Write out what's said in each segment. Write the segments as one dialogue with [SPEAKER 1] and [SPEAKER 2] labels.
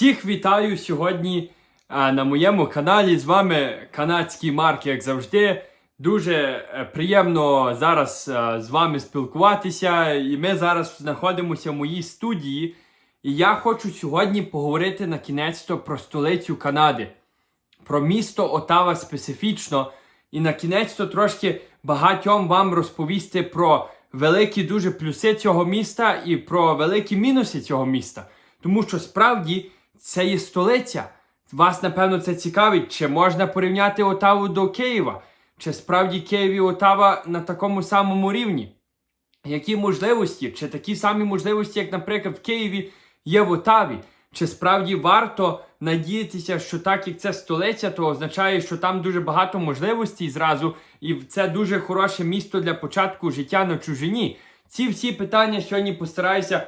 [SPEAKER 1] Всіх вітаю сьогодні а, на моєму каналі. З вами канадський Марк, як завжди. Дуже е, приємно зараз е, з вами спілкуватися. І ми зараз знаходимося в моїй студії. І я хочу сьогодні поговорити на кінець-то про столицю Канади, про місто Отава специфічно. І на кінець-то трошки багатьом вам розповісти про великі дуже плюси цього міста і про великі мінуси цього міста. Тому що справді це є столиця. Вас, напевно, це цікавить, чи можна порівняти Отаву до Києва, чи справді Київ і Отава на такому самому рівні. Які можливості, чи такі самі можливості, як, наприклад, в Києві є в Отаві? Чи справді варто надіятися, що так як це столиця, то означає, що там дуже багато можливостей зразу, і це дуже хороше місто для початку життя на чужині? Ці всі питання сьогодні постараюся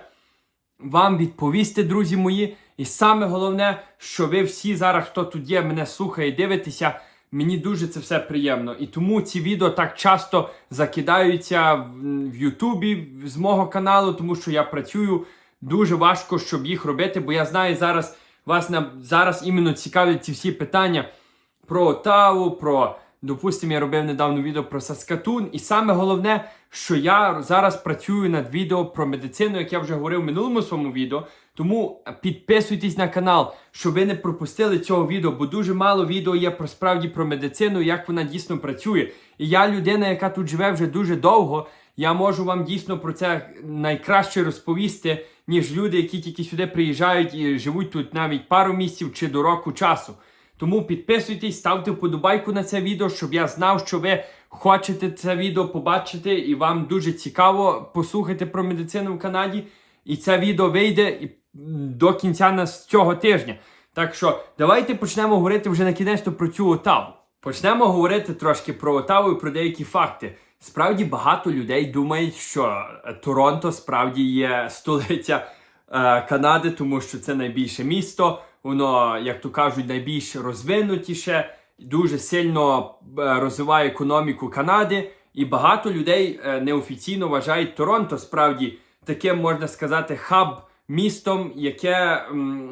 [SPEAKER 1] вам відповісти, друзі мої. І саме головне, що ви всі зараз, хто тут є, мене слухає, дивитеся. Мені дуже це все приємно. І тому ці відео так часто закидаються в, Ютубі з мого каналу, тому що я працюю дуже важко, щоб їх робити, бо я знаю зараз вас на зараз іменно цікавлять ці всі питання про Отаву, про, допустимо, я робив недавно відео про Саскатун. І саме головне, що я зараз працюю над відео про медицину, як я вже говорив в минулому своєму відео. Тому підписуйтесь на канал, щоб ви не пропустили цього відео, бо дуже мало відео є про справді про медицину, як вона дійсно працює. І я людина, яка тут живе вже дуже довго. Я можу вам дійсно про це найкраще розповісти, ніж люди, які тільки сюди приїжджають і живуть тут навіть пару місяців чи до року часу. Тому підписуйтесь, ставте вподобайку на це відео, щоб я знав, що ви хочете це відео побачити, і вам дуже цікаво послухати про медицину в Канаді. І це відео вийде і, до кінця нас цього тижня. Так що давайте почнемо говорити вже на кінець про цю Отаву. Почнемо говорити трошки про Отаву і про деякі факти. Справді багато людей думають, що е, Торонто справді є столиця е, Канади, тому що це найбільше місто. Воно, як то кажуть, найбільш розвинутіше, дуже сильно е, розвиває економіку Канади. І багато людей е, неофіційно вважають Торонто справді таким, можна сказати, хаб містом, яке,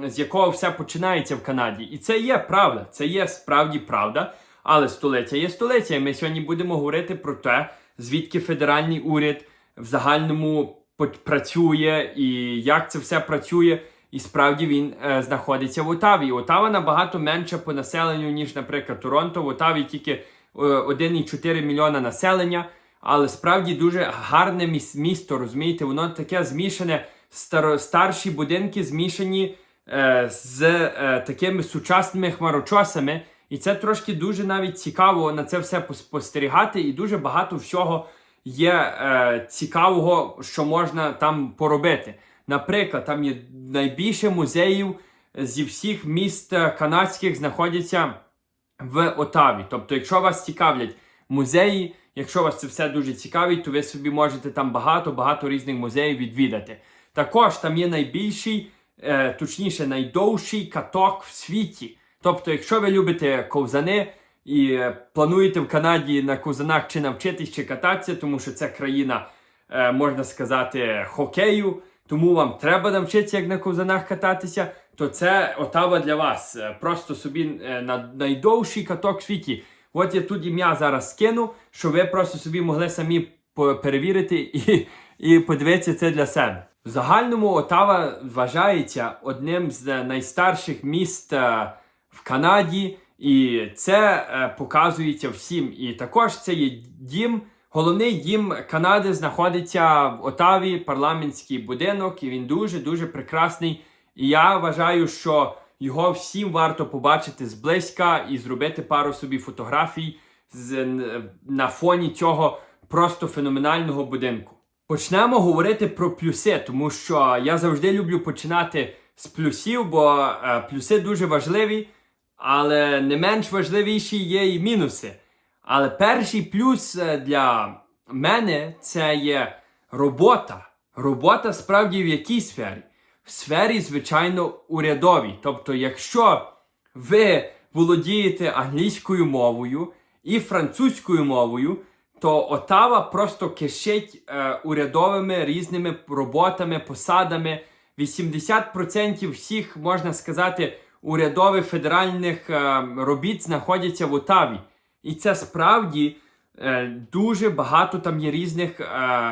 [SPEAKER 1] з якого все починається в Канаді. І це є правда, це є справді правда. Але столиця є столиця. І ми сьогодні будемо говорити про те, звідки федеральний уряд в загальному працює і як це все працює. І справді він е, знаходиться в Отаві. Отава набагато менша по населенню, ніж, наприклад, Торонто. В Отаві тільки е, 1,4 мільйона населення. Але справді дуже гарне міс- місто, розумієте, воно таке змішане, старо, старші будинки змішані е, з е, такими сучасними хмарочосами. І це трошки дуже навіть цікаво на це все спостерігати, і дуже багато всього є е, цікавого, що можна там поробити. Наприклад, там є найбільше музеїв зі всіх міст е, канадських знаходяться в Отаві. Тобто, якщо вас цікавлять музеї, якщо вас це все дуже цікавить, то ви собі можете там багато-багато різних музеїв відвідати. Також там є найбільший, е, точніше, найдовший каток в світі. Тобто, якщо ви любите ковзани і е, плануєте в Канаді на ковзанах чи навчитись, чи кататися, тому що це країна, е, можна сказати, хокею, тому вам треба навчитися, як на ковзанах кататися, то це Отава для вас. Е, Просто собі е, на найдовший каток в світі. От я тут ім'я зараз скину, щоб ви просто собі могли самі перевірити і, і подивитися це для себе. В загальному Отава вважається одним з найстарших міст е, в Канаді, і це е, показується всім. І також це є дім. Головний дім Канади знаходиться в Отаві, парламентський будинок, і він дуже-дуже прекрасний. І я вважаю, що його всім варто побачити зблизька і зробити пару собі фотографій з, на фоні цього просто феноменального будинку. Почнемо говорити про плюси, тому що я завжди люблю починати з плюсів, бо е, плюси дуже важливі, але не менш важливіші є і мінуси. Але перший плюс е, для мене це є робота. Робота справді в якій сфері? В сфері, звичайно, урядовій. Тобто, якщо ви володієте англійською мовою і французькою мовою, то Отава просто кишить е, урядовими різними роботами, посадами, 80% всіх, можна сказати, урядових федеральних е, робіт знаходяться в Отаві. І це справді е, дуже багато там є різних е,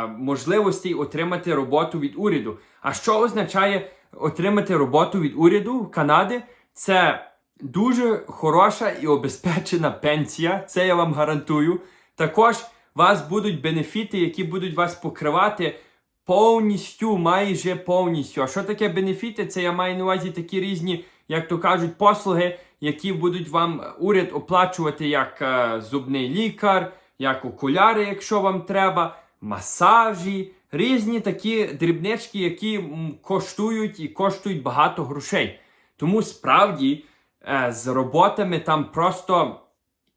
[SPEAKER 1] можливостей отримати роботу від уряду. А що означає отримати роботу від уряду Канади? Це дуже хороша і обезпечена пенсія, це я вам гарантую. Також вас будуть бенефіти, які будуть вас покривати повністю, майже повністю. А що таке бенефіти? Це я маю на увазі такі різні, як то кажуть, послуги, які будуть вам уряд оплачувати як е, зубний лікар, як окуляри, якщо вам треба, масажі, різні такі дрібнички, які коштують і коштують багато грошей. Тому справді е, з роботами там просто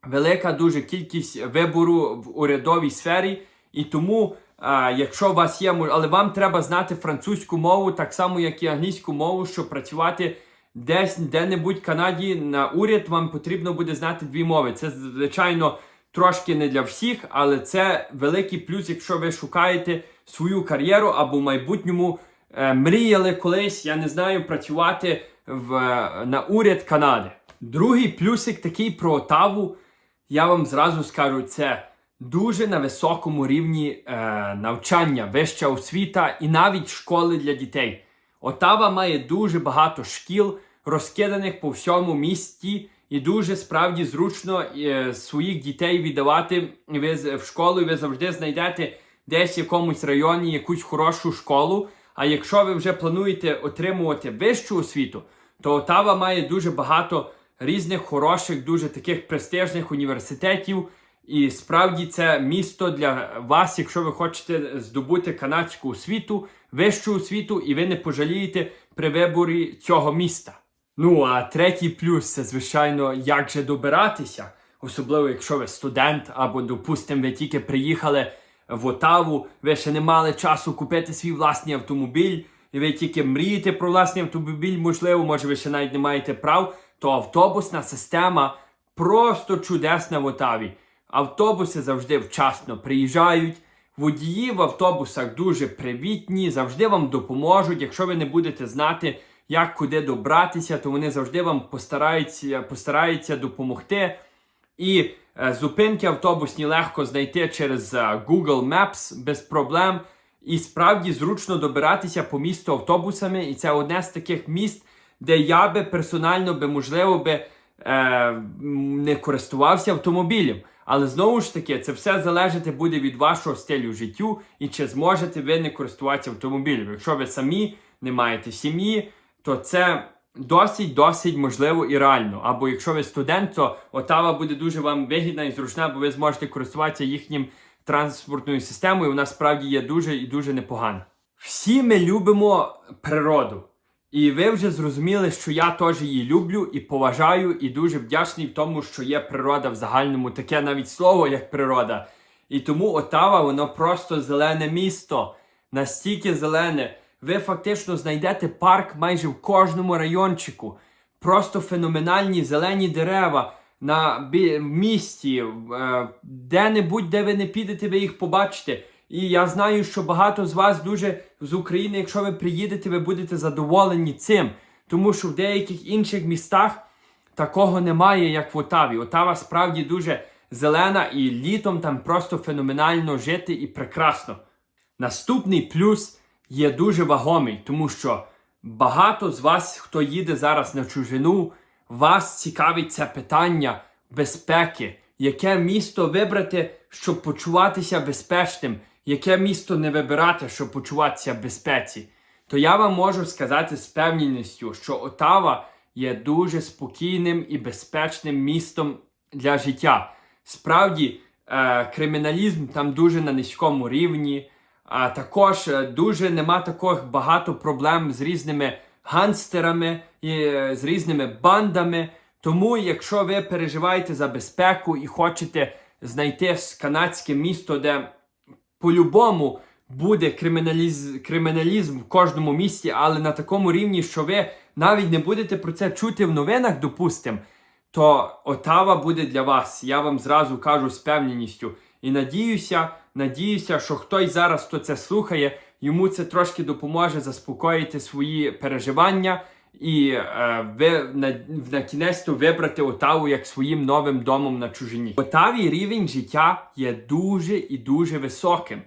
[SPEAKER 1] велика дуже кількість вибору в урядовій сфері, і тому, е, якщо у вас є, але вам треба знати французьку мову, так само як і англійську мову, щоб працювати десь де-небудь в Канаді на уряд, вам потрібно буде знати дві мови. Це звичайно трошки не для всіх, але це великий плюс, якщо ви шукаєте свою кар'єру або в майбутньому е, мріяли колись, я не знаю, працювати в, на уряд Канади. Другий плюсик такий про Отаву, я вам зразу скажу, це дуже на високому рівні е, навчання, вища освіта і навіть школи для дітей. Отава має дуже багато шкіл, розкиданих по всьому місті, і дуже справді зручно е, своїх дітей віддавати в школу, і ви завжди знайдете десь в якомусь районі якусь хорошу школу. А якщо ви вже плануєте отримувати вищу освіту, то Отава має дуже багато різних хороших, дуже таких престижних університетів. І справді це місто для вас, якщо ви хочете здобути канадську освіту, вищу освіту, і ви не пожалієте при виборі цього міста. Ну а третій плюс це, звичайно, як же добиратися, особливо якщо ви студент, або, допустимо, ви тільки приїхали в Отаву, ви ще не мали часу купити свій власний автомобіль, і ви тільки мрієте про власний автомобіль, можливо, може ви ще навіть не маєте прав, то автобусна система просто чудесна в Отаві. Автобуси завжди вчасно приїжджають. Водії в автобусах дуже привітні, завжди вам допоможуть. Якщо ви не будете знати, як куди добратися, то вони завжди вам постараються, постараються допомогти. І е, зупинки автобусні легко знайти через е, Google Maps без проблем. І справді зручно добиратися по місту автобусами. І це одне з таких міст, де я би персонально би, можливо, би, е, не користувався автомобілем. Але знову ж таки, це все залежати буде від вашого стилю життю і чи зможете ви не користуватися автомобілем. Якщо ви самі не маєте сім'ї, то це досить досить можливо і реально. Або якщо ви студент, то Отава буде дуже вам вигідна і зручна, бо ви зможете користуватися їхнім транспортною системою. Вона справді є дуже і дуже непогана. Всі ми любимо природу. І ви вже зрозуміли, що я теж її люблю і поважаю, і дуже вдячний в тому, що є природа в загальному, таке навіть слово, як природа. І тому Отава, воно просто зелене місто, настільки зелене. Ви фактично знайдете парк майже в кожному райончику. Просто феноменальні зелені дерева на місті, е, де-небудь, де ви не підете, ви їх побачите. І я знаю, що багато з вас дуже з України, якщо ви приїдете, ви будете задоволені цим. Тому що в деяких інших містах такого немає, як в Отаві. Отава справді дуже зелена, і літом там просто феноменально жити і прекрасно. Наступний плюс є дуже вагомий, тому що багато з вас, хто їде зараз на чужину, вас цікавить це питання безпеки. Яке місто вибрати, щоб почуватися безпечним, яке місто не вибирати, щоб почуватися в безпеці. То я вам можу сказати з певністю, що Отава є дуже спокійним і безпечним містом для життя. Справді, е, криміналізм там дуже на низькому рівні. А також е, дуже нема таких багато проблем з різними гангстерами, і, е, з різними бандами. Тому, якщо ви переживаєте за безпеку і хочете знайти канадське місто, де по-любому буде криміналіз... криміналізм в кожному місті, але на такому рівні, що ви навіть не будете про це чути в новинах, допустим, то Отава буде для вас. Я вам зразу кажу з певненістю. І надіюся, надіюся, що хтось зараз, хто це слухає, йому це трошки допоможе заспокоїти свої переживання і е, ви на, на кінець вибрати Отаву як своїм новим домом на чужині. В Отаві рівень життя є дуже і дуже високим,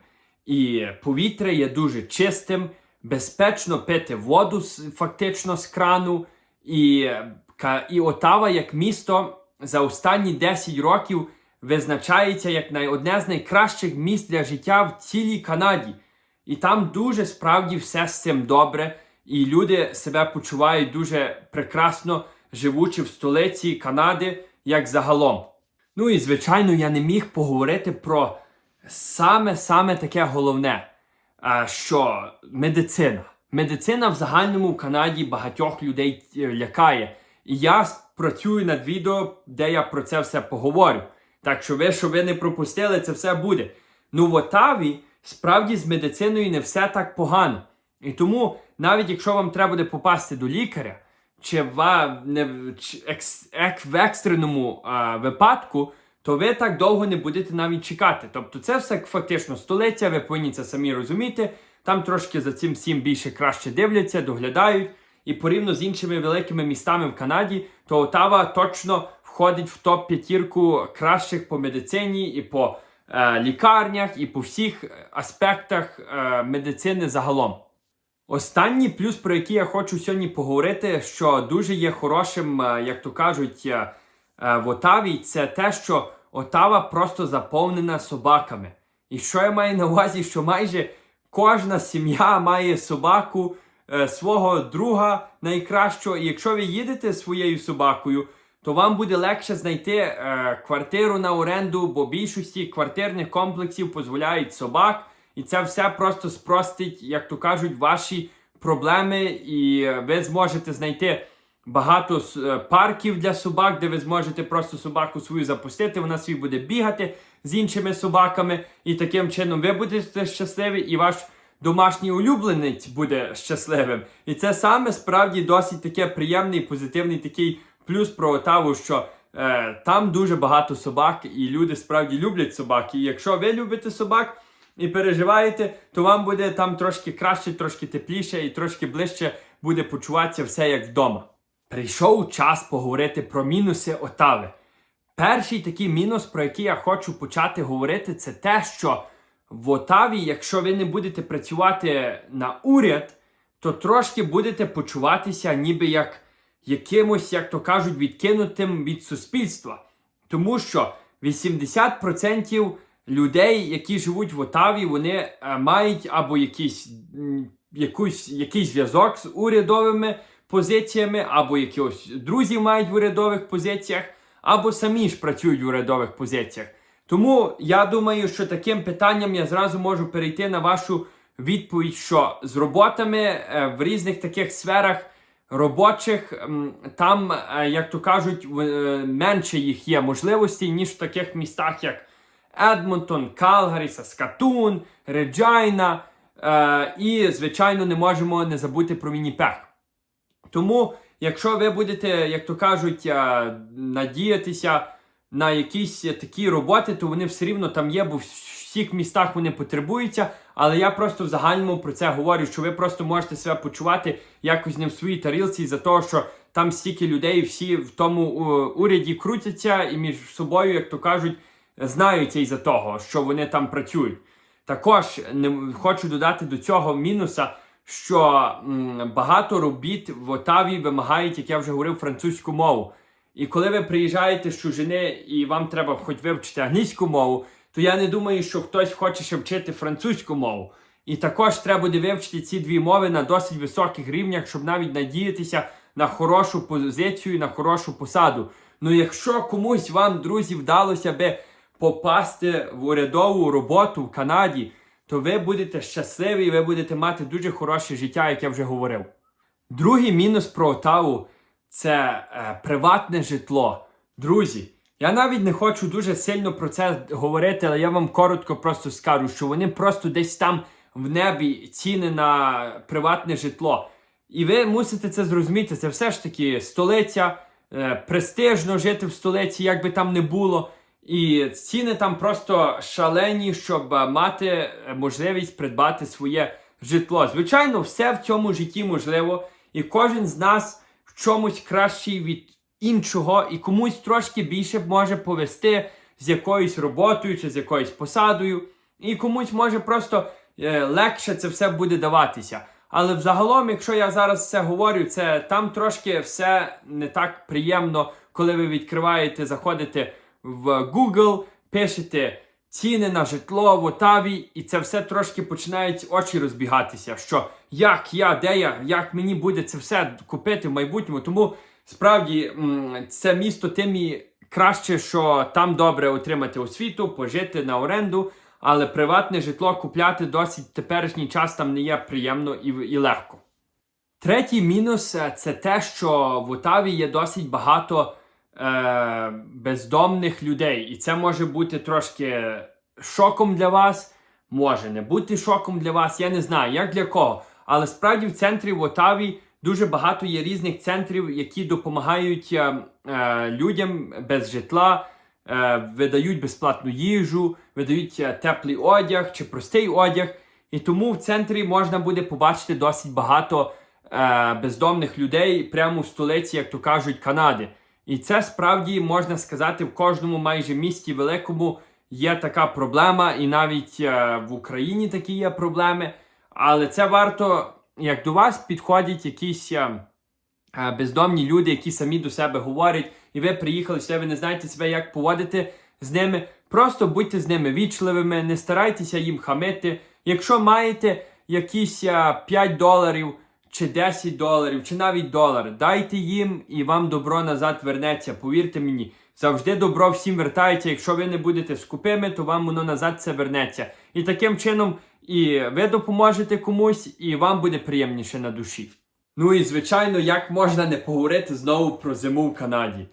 [SPEAKER 1] і повітря є дуже чистим, безпечно пити воду фактично з крану. І, і Отава як місто за останні 10 років визначається як одне з найкращих міст для життя в цілій Канаді. І там дуже справді все з цим добре, і люди себе почувають дуже прекрасно, живучи в столиці Канади, як загалом. Ну і звичайно, я не міг поговорити про саме-саме таке головне, що медицина. Медицина в загальному в Канаді багатьох людей е, лякає. І я працюю над відео, де я про це все поговорю. Так що ви, що ви не пропустили, це все буде. Ну в Отаві справді з медициною не все так погано. І тому, навіть якщо вам треба буде попасти до лікаря, чи в, не, чи екс, ек, в екстреному а, випадку, то ви так довго не будете навіть чекати. Тобто це все фактично столиця, ви повинні це самі розуміти. Там трошки за цим всім більше краще дивляться, доглядають. І порівняно з іншими великими містами в Канаді, то Отава точно входить в топ-п'ятірку кращих по медицині і по е, лікарнях, і по всіх аспектах е, медицини загалом. Останній плюс, про який я хочу сьогодні поговорити, що дуже є хорошим, е, як то кажуть, е, е, в Отаві, це те, що Отава просто заповнена собаками. І що я маю на увазі, що майже кожна сім'я має собаку свого друга найкращого. І якщо ви їдете своєю собакою, то вам буде легше знайти квартиру на оренду, бо більшості квартирних комплексів дозволяють собак. І це все просто спростить, як то кажуть, ваші проблеми, і е, ви зможете знайти багато е, парків для собак, де ви зможете просто собаку свою запустити. Вона собі буде бігати з іншими собаками, і таким чином ви будете щасливі, і ваш домашній улюбленець буде щасливим. І це саме справді досить таке приємний, позитивний такий плюс про Отаву, що е, там дуже багато собак, і люди справді люблять собак. І якщо ви любите собак і переживаєте, то вам буде там трошки краще, трошки тепліше і трошки ближче буде почуватися все як вдома. Прийшов час поговорити про мінуси Отави. Перший такий мінус, про який я хочу почати говорити, це те, що в Отаві, якщо ви не будете працювати на уряд, то трошки будете почуватися ніби як якимось, як то кажуть, відкинутим від суспільства. Тому що 80% людей, які живуть в Отаві, вони е, мають або якийсь, м, якусь, якийсь зв'язок з урядовими позиціями, або якихось друзів мають в урядових позиціях, або самі ж працюють в урядових позиціях. Тому я думаю, що таким питанням я зразу можу перейти на вашу відповідь, що з роботами е, в різних таких сферах робочих, там, е, як то кажуть, менше їх є можливостей, ніж в таких містах, як Едмонтон, Калгарі, Саскатун, Реджайна. Е, і, звичайно, не можемо не забути про Вінніпех. Тому, якщо ви будете, як то кажуть, е, надіятися на якісь такі роботи, то вони все рівно там є, бо в всіх містах вони потребуються. Але я просто в загальному про це говорю, що ви просто можете себе почувати якось не в своїй тарілці за того, що там стільки людей, всі в тому е, уряді крутяться і між собою, як то кажуть, знаються із-за того, що вони там працюють. Також не хочу додати до цього мінуса, що м, багато робіт в Отаві вимагають, як я вже говорив, французьку мову. І коли ви приїжджаєте з чужини і вам треба хоч вивчити англійську мову, то я не думаю, що хтось хоче ще вчити французьку мову. І також треба буде вивчити ці дві мови на досить високих рівнях, щоб навіть надіятися на хорошу позицію, на хорошу посаду. Ну якщо комусь вам, друзі, вдалося би попасти в урядову роботу в Канаді, то ви будете щасливі і ви будете мати дуже хороше життя, як я вже говорив. Другий мінус про Отаву це е, приватне житло. Друзі, я навіть не хочу дуже сильно про це говорити, але я вам коротко просто скажу, що вони просто десь там в небі ціни на приватне житло. І ви мусите це зрозуміти. Це все ж таки столиця, е, престижно жити в столиці, як би там не було. І ціни там просто шалені, щоб е, мати е, можливість придбати своє житло. Звичайно, все в цьому житті можливо, і кожен з нас в чомусь кращий від іншого, і комусь трошки більше може повести з якоюсь роботою чи з якоюсь посадою, і комусь може просто е, легше це все буде даватися. Але взагалом, якщо я зараз це говорю, це там трошки все не так приємно, коли ви відкриваєте, заходите в Google, пишете ціни на житло в Отаві, і це все трошки починають очі розбігатися. Що як я, де я, як мені буде це все купити в майбутньому. Тому справді це місто тим і краще, що там добре отримати освіту, пожити на оренду. Але приватне житло купляти досить теперішній час там не є приємно і, і легко. Третій мінус е, це те, що в Отаві є досить багато е, бездомних людей. І це може бути трошки шоком для вас, може не бути шоком для вас. Я не знаю, як для кого. Але справді в центрі в Отаві дуже багато є різних центрів, які допомагають е, е, людям без житла, е, видають безплатну їжу, видають е, теплий одяг чи простий одяг. І тому в центрі можна буде побачити досить багато е, бездомних людей прямо в столиці, як то кажуть, Канади. І це справді можна сказати в кожному майже місті великому є така проблема, і навіть е, в Україні такі є проблеми. Але це варто, як до вас підходять якісь е, е, бездомні люди, які самі до себе говорять, і ви приїхали сюди, ви не знаєте себе, як поводити з ними. Просто будьте з ними вічливими, не старайтеся їм хамити. Якщо маєте якісь е, 5 доларів чи 10 доларів, чи навіть долар, дайте їм і вам добро назад вернеться. Повірте мені, завжди добро всім вертається. Якщо ви не будете скупими, то вам воно назад це вернеться. І таким чином і ви допоможете комусь, і вам буде приємніше на душі. Ну і звичайно, як можна не поговорити знову про зиму в Канаді.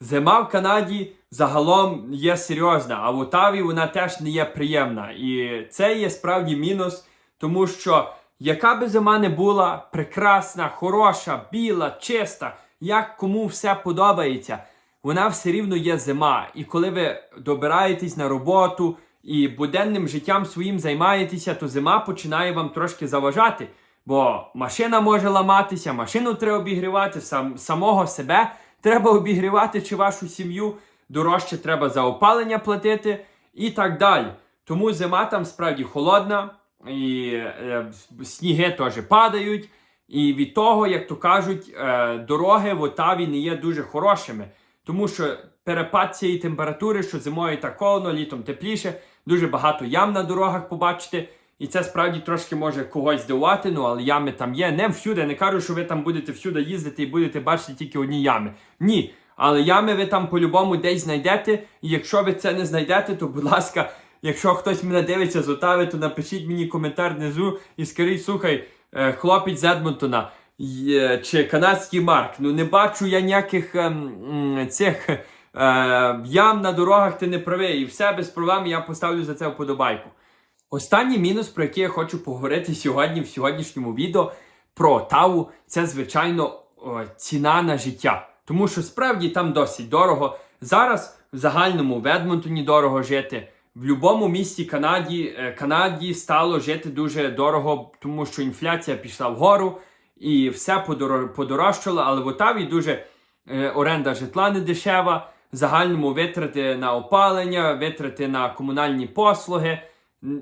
[SPEAKER 1] Зима в Канаді загалом є серйозна, а в Отаві вона теж не є приємна. І це є справді мінус, тому що яка би зима не була, прекрасна, хороша, біла, чиста, як кому все подобається, вона все рівно є зима. І коли ви добираєтесь на роботу і буденним життям своїм займаєтеся, то зима починає вам трошки заважати. Бо машина може ламатися, машину треба обігрівати, сам, самого себе треба обігрівати чи вашу сім'ю, дорожче треба за опалення платити і так далі. Тому зима там справді холодна, і е, сніги теж падають. І від того, як то кажуть, е, дороги в Отаві не є дуже хорошими. Тому що перепад цієї температури, що зимою так холодно, літом тепліше, дуже багато ям на дорогах побачите. І це справді трошки може когось здивувати, ну але ями там є. Не всюди. Не кажу, що ви там будете всюди їздити і будете бачити тільки одні ями. Ні. Але ями ви там по-любому десь знайдете. І якщо ви це не знайдете, то будь ласка, якщо хтось мене дивиться з Отави, то напишіть мені коментар внизу і скажіть, слухай, е, хлопець з Едмонтона чи канадський Марк. Ну не бачу я ніяких ем, цих е, ям на дорогах, ти не правий. І все без проблем я поставлю за це вподобайку. Останній мінус, про який я хочу поговорити сьогодні в сьогоднішньому відео про Таву, це звичайно ціна на життя. Тому що справді там досить дорого. Зараз в загальному в Едмонтоні дорого жити. В будь-якому місті Канаді, е, Канаді стало жити дуже дорого, тому що інфляція пішла вгору і все подоро- подорожчало, але в Отаві дуже е, оренда житла не дешева, в загальному витрати на опалення, витрати на комунальні послуги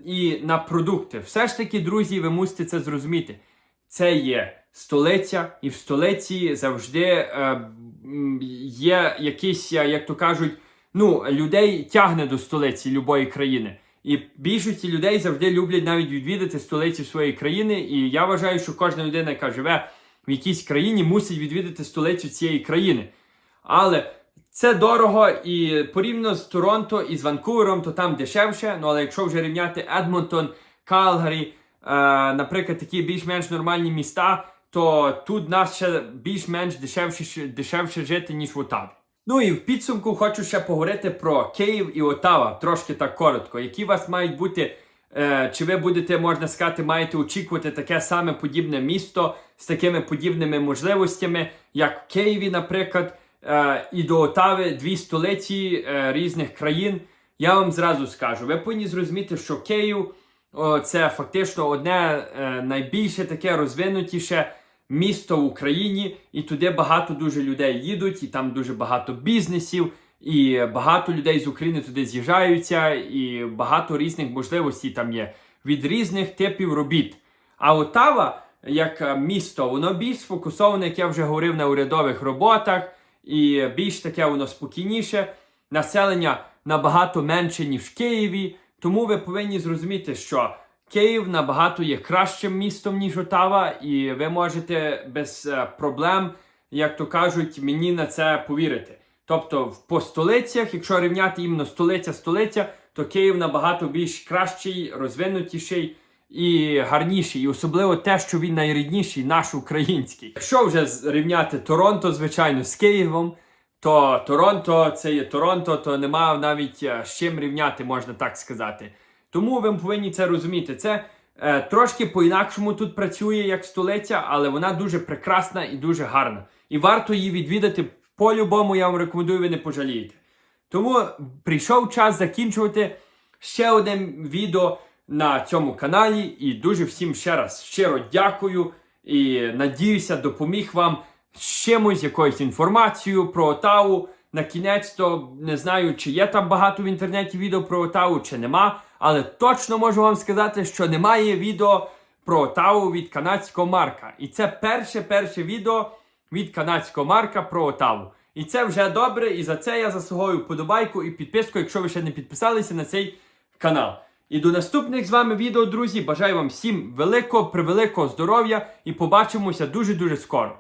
[SPEAKER 1] і на продукти. Все ж таки, друзі, ви мусите це зрозуміти. Це є столиця, і в столиці завжди е, є якісь, як то кажуть, ну, людей тягне до столиці любої країни. І більшості людей завжди люблять навіть відвідати столиці своєї країни. І я вважаю, що кожна людина, яка живе в якійсь країні, мусить відвідати столицю цієї країни. Але це дорого і порівняно з Торонто і з Ванкувером, то там дешевше. Ну але якщо вже рівняти Едмонтон, Калгарі, е, наприклад, такі більш-менш нормальні міста, то тут нас ще більш-менш дешевше, дешевше жити, ніж в Отаві. Ну і в підсумку хочу ще поговорити про Київ і Отава, трошки так коротко. Які у вас мають бути, е, чи ви будете, можна сказати, маєте очікувати таке саме подібне місто з такими подібними можливостями, як в Києві, наприклад, е, і до Отави дві столиці е, різних країн. Я вам зразу скажу, ви повинні зрозуміти, що Київ О, це фактично одне е, найбільше таке розвинутіше місто в Україні, і туди багато дуже людей їдуть, і там дуже багато бізнесів, і багато людей з України туди з'їжджаються, і багато різних можливостей там є від різних типів робіт. А Отава, як е, місто, воно більш сфокусоване, як я вже говорив, на урядових роботах, і більш таке воно спокійніше. Населення набагато менше, ніж в Києві. Тому ви повинні зрозуміти, що Київ набагато є кращим містом, ніж Отава, і ви можете без е, проблем, як то кажуть, мені на це повірити. Тобто, по столицях, якщо рівняти іменно столиця-столиця, то Київ набагато більш кращий, розвинутіший і гарніший. І особливо те, що він найрідніший, наш український. Якщо вже рівняти Торонто, звичайно, з Києвом, то Торонто це є Торонто, то нема навіть е, з чим рівняти, можна так сказати. Тому ви повинні це розуміти. Це е, трошки по-інакшому тут працює як столиця, але вона дуже прекрасна і дуже гарна. І варто її відвідати по-любому, я вам рекомендую, ви не пожалієте. Тому прийшов час закінчувати ще одне відео на цьому каналі. І дуже всім ще раз щиро дякую і надіюся, допоміг вам з чимось, якоюсь інформацією про Отаву. На кінець то не знаю, чи є там багато в інтернеті відео про Отаву, чи нема. Але точно можу вам сказати, що немає відео про Отаву від канадського Марка. І це перше перше відео від канадського Марка про Отаву. І це вже добре, і за це я заслуговую подобайку і підписку, якщо ви ще не підписалися на цей канал. І до наступних з вами відео, друзі. Бажаю вам всім великого, превеликого здоров'я і побачимося дуже-дуже скоро.